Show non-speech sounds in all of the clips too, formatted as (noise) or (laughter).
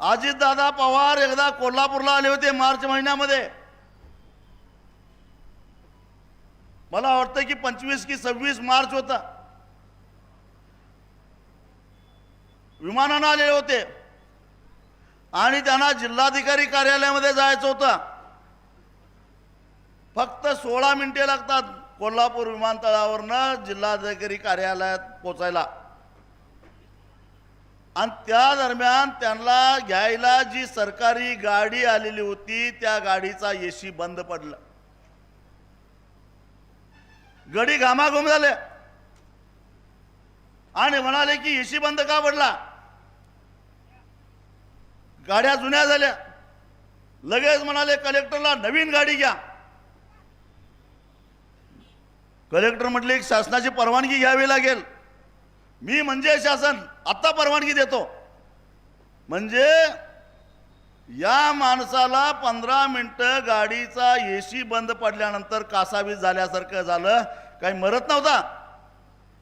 अजितदादा पवार एकदा कोल्हापूरला आले होते मार्च महिन्यामध्ये. मला वाटतं की पंचवीस की सव्वीस मार्च होता. विमानानं आलेले होते. आणि त्यांना जिल्हाधिकारी कार्यालयामध्ये जायचं होतं. फक्त सोळा मिनिटे लागतात कोल्हापूर विमानतळावरनं जिल्हाधिकारी कार्यालयात पोचायला. आणि त्या दरम्यान त्यांना घ्यायला जी सरकारी गाडी आलेली होती त्या गाडीचा येशी बंद पडला. गडी घामाघूम झाले. आणि म्हणाले की येशी बंद का पडला? गाड्या जुन्या झाल्या. लगेच म्हणाले कलेक्टरला नवीन गाडी घ्या. कलेक्टर म्हटले शासनाची परवानगी घ्यावी लागेल. मी म्हणजे शासन आत्ता परवानगी देतो. म्हणजे या माणसाला पंधरा मिनटं गाडीचा एसी बंद पडल्यानंतर कासावीस झाल्यासारखं झालं. काही मरत नव्हता.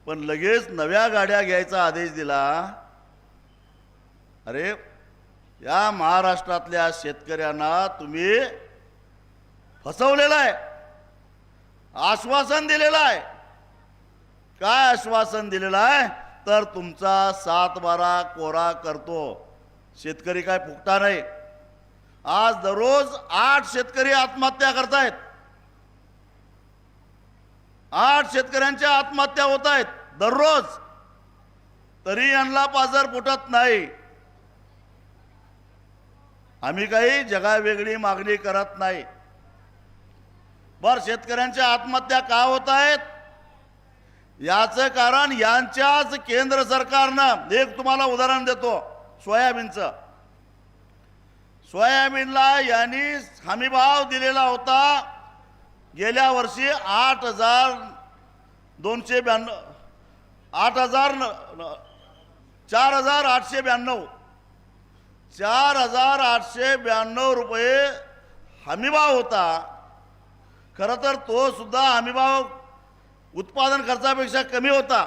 पण लगेच नव्या गाड्या घ्यायचा आदेश दिला. अरे या महाराष्ट्रातल्या शेतकऱ्यांना तुम्ही फसवलेलं आहे. आश्वासन दिलेलं आहे. काय आश्वासन दिलेलं आहे? तर तुमचा सात बारा कोरा करतो. शेतकरी काय फुकटा नाही. आज दररोज आठ शेतकरी आत्महत्या करतायत. आठ शेतकऱ्यांच्या आत्महत्या होत आहेत दररोज. तरी यांना पाजर फुटत नाही. आम्ही काही जगावेगळी मागणी करत नाही. बर शेतकऱ्यांच्या आत्महत्या का होत आहेत याचं कारण यांच्याच केंद्र सरकारनं एक तुम्हाला उदाहरण देतो सोयाबीनचं. सोयाबीनला यांनी हमीभाव दिलेला होता गेल्या वर्षी आठ हजार दोनशे ब्याण्णव आठ हजार न- चार हजार आठशे ब्याण्णव. चार हजार आठशे ब्याण्णव रुपये हमीभाव होता. खरं तर तो सुद्धा हमीभाव उत्पादन खर्चापेक्षा कमी होता.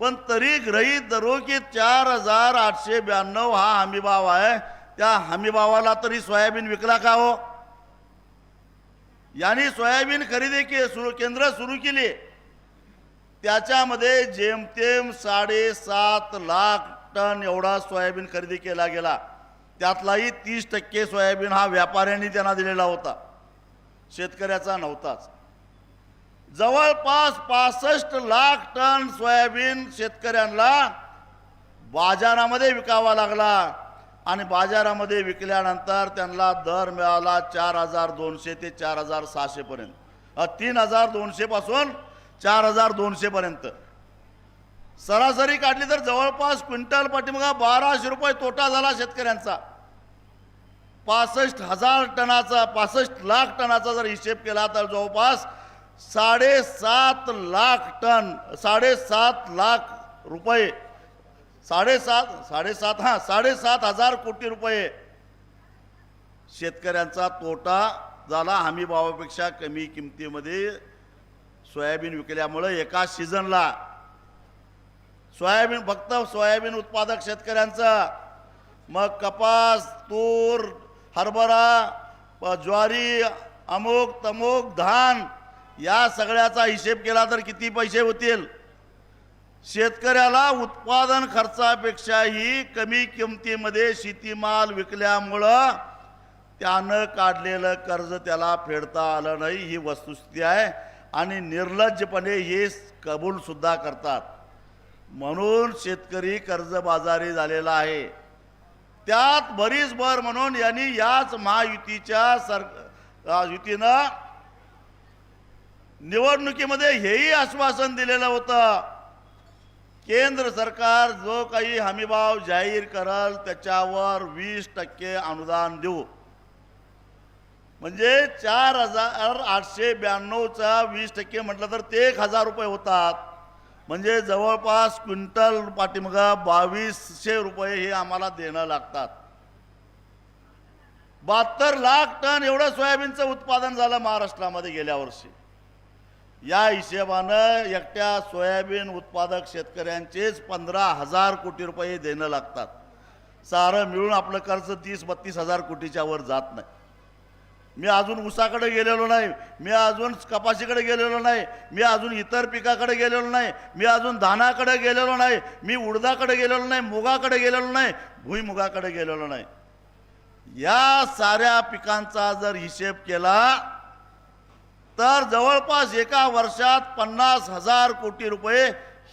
पण तरी गृहीत धरू की चार हजार आठशे ब्याण्णव हा हमीभाव आहे. त्या हमीभावाला तरी सोयाबीन विकला का हो? यांनी सोयाबीन खरेदी के सुरू केंद्र सुरू केली. त्याच्यामध्ये जेमतेम साडेसात लाख टन एवढा सोयाबीन खरेदी केला गेला. त्यातलाही तीस टक्के सोयाबीन हा व्यापाऱ्यांनी त्यांना दिलेला होता. शेतकऱ्याचा नव्हताच. जवळपास पासष्ट लाख टन सोयाबीन शेतकऱ्यांना बाजारामध्ये विकावा लागला आणि बाजारामध्ये विकल्यानंतर त्यांना दर मिळाला चार हजार दोनशे ते चार हजार सहाशेपर्यंत तीन हजार दोनशेपासून चार हजार दोनशेपर्यंत सरासरी काढली तर जवळपास क्विंटल पाठीमागा बाराशे रुपये तोटा झाला शेतकऱ्यांचा. पासष्ट हजार टनाचा पासष्ट लाख टनाचा जर हिशेब केला तर जवळपास साडेसात लाख टन साडेसात लाख रुपये. साडेसात साडेसात हां साडेसात हजार कोटी रुपये. शेतकऱ्यांचा तोटा झाला हमी भावापेक्षा कमी किमतीमध्ये सोयाबीन विकल्यामुळं एका सीझनला. सोयाबीन फक्त सोयाबीन उत्पादक शेतकऱ्यांचं. मग कपास तूर हरभरा प- ज्वारी अमुक तमुक धान या सगळ्याचा हिशेब केला तर किती पैसे होतील? शेतकऱ्याला उत्पादन खर्चापेक्षाही कमी किमतीमध्ये शेतीमाल विकल्यामुळं त्यानं काढलेलं कर्ज त्याला फेडता आलं नाही ही वस्तुस्थिती आहे. आणि निर्लज्जपणे हे कबूलसुद्धा करतात. म्हणून शेतकरी कर्जबाजारी झालेला आहे. त्यात बरीच भर म्हणून यांनी याच महायुतीच्या सर युतीनं निवडणुकीमध्ये हेही आश्वासन दिलेलं होतं. केंद्र सरकार जो काही हमीभाव जाहीर करल त्याच्यावर वीस टक्के अनुदान देऊ. म्हणजे चार हजार आठशे ब्याण्णवचा वीस टक्के म्हटलं तर ते एक हजार रुपये होतात. म्हणजे जवळपास क्विंटल पाठीमागा बावीसशे रुपये हे आम्हाला देणं लागतात. बहात्तर लाख टन एवढं सोयाबीनचं उत्पादन झालं महाराष्ट्रामध्ये गेल्या वर्षी. या हिशेबानं एकट्या सोयाबीन उत्पादक शेतकऱ्यांचेच पंधरा हजार कोटी रुपये देणं लागतात. सारं मिळून आपलं कर्ज तीस बत्तीस हजार कोटीच्या वर जात नाही. मी अजून ऊसाकडे गेलेलो नाही मी अजून कपाशीकडे गेलेलो नाही मी अजून इतर पिकाकडे गेलेलो नाही मी अजून धानाकडे गेलेलो नाही मी उडदाकडे गेलेलो नाही मुगाकडे गेलेलो नाही भुईमुगाकडे गेलेलो नाही. या साऱ्या पिकांचा जर हिशेब केला तर जवळपास एका वर्षात पन्नास हजार कोटी रुपये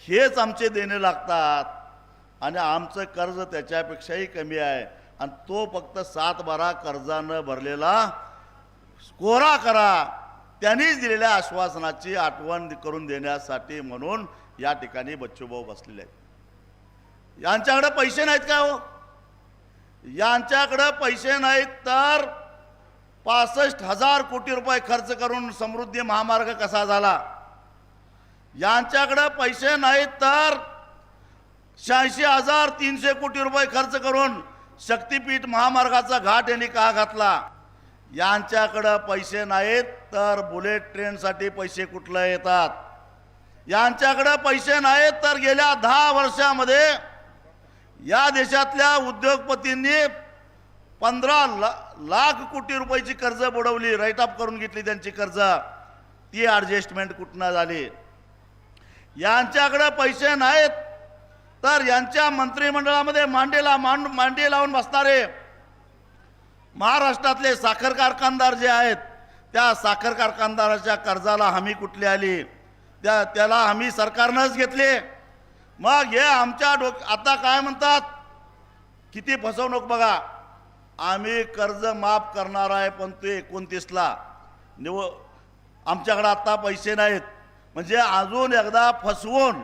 हेच आमचे देणे लागतात. आणि आमचं कर्ज त्याच्यापेक्षाही कमी आहे. आणि तो फक्त सात बारा कर्जानं भरलेला कोरा करा. त्यांनीच दिलेल्या आश्वासनाची आठवण करून देण्यासाठी म्हणून या ठिकाणी बच्चूभाऊ बसलेले आहेत. यांच्याकडे पैसे नाहीत का हो? यांच्याकडे पैसे नाहीत तर पासष्ट हजार कोटी रुपये खर्च करून समृद्धी महामार्ग कसा झाला? यांच्याकडं पैसे नाहीत तर शहाऐंशी हजार तीनशे कोटी रुपये खर्च करून शक्तीपीठ महामार्गाचा घाट यांनी का घातला? यांच्याकडं पैसे नाहीत तर बुलेट ट्रेनसाठी पैसे कुठलं येतात? यांच्याकडं पैसे नाहीत तर गेल्या दहा वर्षामध्ये या देशातल्या उद्योगपतींनी पंधरा ला लाख कोटी रुपयाची कर्ज बुडवली राईट ऑफ करून घेतली त्यांची कर्ज. ती ॲडजस्टमेंट कुठनं झाली? यांच्याकडे पैसे नाहीत. तर यांच्या मंत्रिमंडळामध्ये मांडीला मांड मांडी लावून बसणारे महाराष्ट्रातले साखर कारखानदार जे आहेत त्या साखर कारखानदाराच्या कर्जाला हमी कुठली आली? त्या त्याला हमी सरकारनंच घेतली. मग हे आमच्या डोक आता काय म्हणतात? किती फसवणूक बघा. आम्ही कर्ज माफ करणार आहे पण ते एकोणतीसला. निव आमच्याकडे आत्ता पैसे नाहीत. म्हणजे अजून एकदा फसवून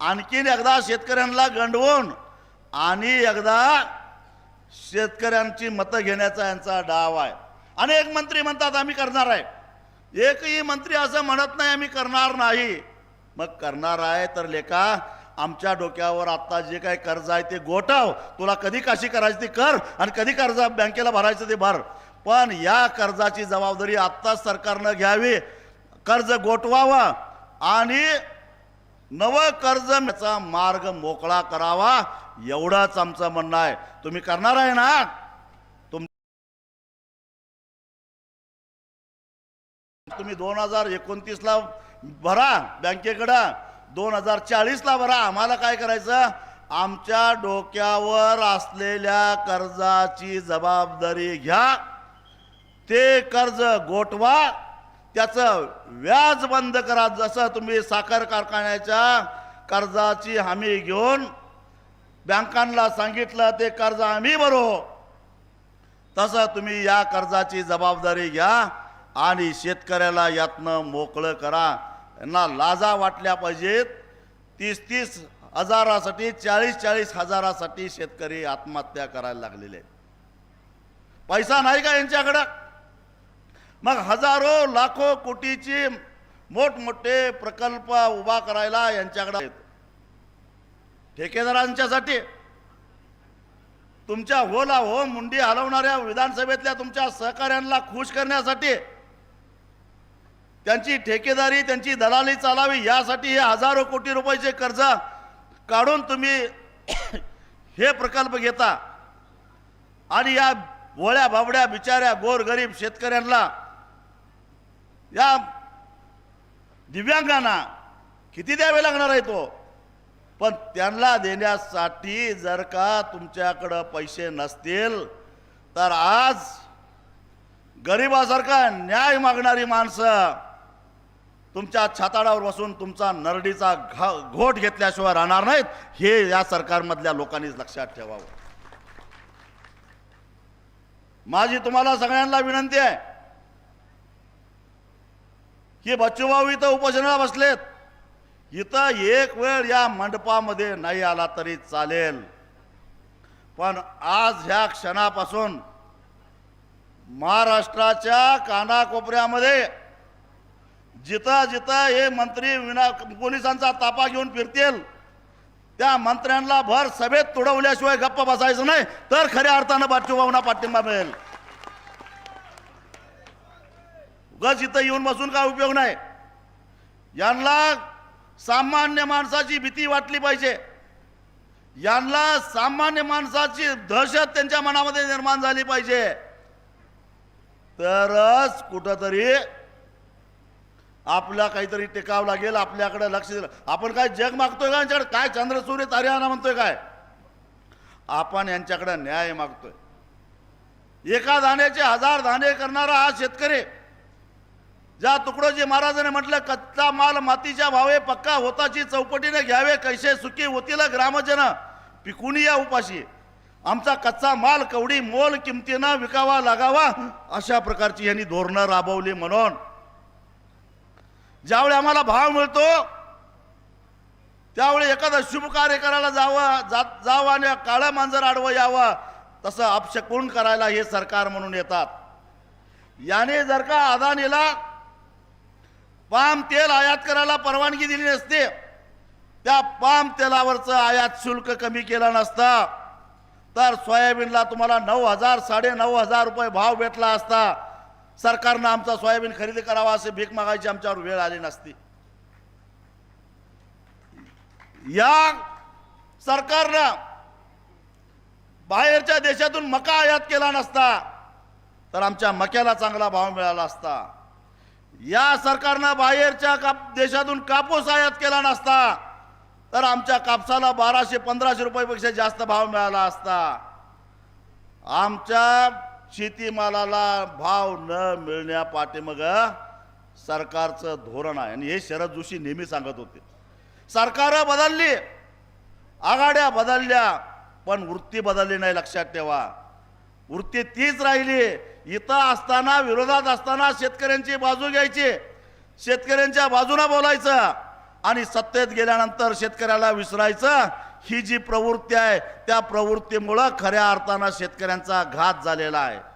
आणखीन एकदा शेतकऱ्यांना गंडवून आणि एकदा शेतकऱ्यांची मतं घेण्याचा यांचा डाव आहे. अनेक मंत्री म्हणतात आम्ही करणार आहे. एकही मंत्री असं म्हणत नाही आम्ही करणार नाही. मग करणार आहे तर लेखा आमच्या डोक्यावर आत्ता जे काही कर्ज आहे ते गोठव. तुला कधी काशी करायची ती कर आणि कधी कर्ज बँकेला भरायचं ते भर. पण या कर्जाची जबाबदारी आत्ताच सरकारनं घ्यावी. कर्ज गोठवावा आणि नव कर्जचा मार्ग मोकळा करावा. एवढाच आमचं म्हणणं आहे. तुम्ही करणार आहे ना? तुम तुम्ही दोन हजार एकोणतीसला भरा बँकेकडं. दोन हजार चाळीसला भरा आम्हाला काय करायचं? आमच्या डोक्यावर असलेल्या कर्जाची जबाबदारी घ्या. ते कर्ज गोठवा. त्याचं व्याज बंद करा. जसं तुम्ही साखर कारखान्याच्या कर्जाची हमी घेऊन बँकांना सांगितलं ते कर्ज आम्ही भरू. तसं तुम्ही या कर्जाची जबाबदारी घ्या आणि शेतकऱ्याला यातनं मोकळं करा. यांना लाजा वाटल्या पाहिजेत तीस तीस हजारासाठी चाळीस चाळीस हजारासाठी शेतकरी आत्महत्या करायला लागलेले आहेत. पैसा नाही का यांच्याकडं मग हजारो लाखो कोटीची मोठमोठे प्रकल्प उभा करायला यांच्याकडे आहेत. ठेकेदारांच्यासाठी तुमच्या होला हो मुंडी हलवणाऱ्या विधानसभेतल्या तुमच्या सहकाऱ्यांना खुश करण्यासाठी त्यांची ठेकेदारी त्यांची दलाली चालावी यासाठी हे हजारो कोटी रुपयाचे कर्ज काढून तुम्ही (coughs) हे प्रकल्प घेता. आणि या भोळ्या बाबड्या बिचाऱ्या गोरगरीब शेतकऱ्यांना या दिव्यांगांना किती द्यावे लागणार आहे तो? पण त्यांना देण्यासाठी जर का तुमच्याकडं पैसे नसतील तर आज गरिबासारखा न्याय मागणारी माणसं तुमच्या छाताडावर बसून तुमचा नरडीचा घा घोट घेतल्याशिवाय राहणार नाहीत हे या सरकारमधल्या लोकांनीच लक्षात ठेवावं. माझी तुम्हाला सगळ्यांना विनंती आहे की बच्चूभाऊ इथं उपोषणाला बसलेत. इथं एक वेळ या मंडपामध्ये नाही आला तरी चालेल. पण आज ह्या क्षणापासून महाराष्ट्राच्या कानाकोपऱ्यामध्ये जिथं जिथं हे मंत्री विना पोलिसांचा तापा घेऊन फिरतील. त्या मंत्र्यांना भर सभेत तुडवल्याशिवाय गप्प बसायचं नाही तर खऱ्या अर्थानं बच्चूभाऊंना पाठिंबा मिळेल. उगाच इथं येऊन बसून काय उपयोग नाही. यांना सामान्य माणसाची भीती वाटली पाहिजे. यांना सामान्य माणसाची दहशत त्यांच्या मनामध्ये निर्माण झाली पाहिजे. तरच कुठंतरी आपला काहीतरी टिकावं लागेल आपल्याकडे लक्ष दिलं. आपण काय जग मागतोय का यांच्याकडे? काय चंद्र सूर्य तारियाना म्हणतोय काय? आपण यांच्याकडे न्याय मागतोय. एका दाण्याचे हजार दाणे करणारा हा शेतकरी ज्या तुकडोजी महाराजांनी म्हटलं कच्चा माल मातीच्या भावे पक्का होताची चौपटीने घ्यावे कैसे सुखी होतील ग्रामजन पिकून या उपाशी. आमचा कच्चा माल कवडी मोल किमतीनं विकावा लागावा अशा प्रकारची यांनी धोरणं राबवली म्हणून ज्यावेळी आम्हाला भाव मिळतो त्यावेळी एखादं शुभ कार्य करायला जावं जात जावं आणि काळं मांजर आडवं यावं तसं अपशकून करायला हे सरकार म्हणून येतात. याने जर का अदानीला पाम तेल आयात करायला परवानगी दिली नसते त्या पाम तेलावरचं आयात शुल्क कमी केलं नसतं. तर सोयाबीनला तुम्हाला नऊ हजार साडे नऊ हजार रुपये भाव भेटला असता. सरकारनं आमचा सोयाबीन खरेदी करावा असे भीक मागायची आमच्यावर वेळ आली नसती. या सरकारनं बाहेरच्या देशातून मका आयात केला नसता तर आमच्या मक्याला चांगला भाव मिळाला असता. या सरकारनं बाहेरच्या काप देशातून कापूस आयात केला नसता तर आमच्या कापसाला बाराशे पंधराशे रुपयापेक्षा जास्त भाव मिळाला असता. आमच्या शेतीमालाला भाव न मिळण्या पाठीमग सरकारचं धोरण आहे. आणि हे शरद जोशी नेहमी सांगत होते. सरकार बदलली आघाड्या बदलल्या पण वृत्ती बदलली नाही लक्षात ठेवा. वृत्ती तीच राहिली इथं असताना विरोधात असताना शेतकऱ्यांची बाजू घ्यायची शेतकऱ्यांच्या बाजूला बोलायचं आणि सत्तेत गेल्यानंतर शेतकऱ्याला विसरायचं ही जी प्रवृत्ती आहे त्या प्रवृत्तीमुळं खऱ्या अर्थानं शेतकऱ्यांचा घात झालेला आहे.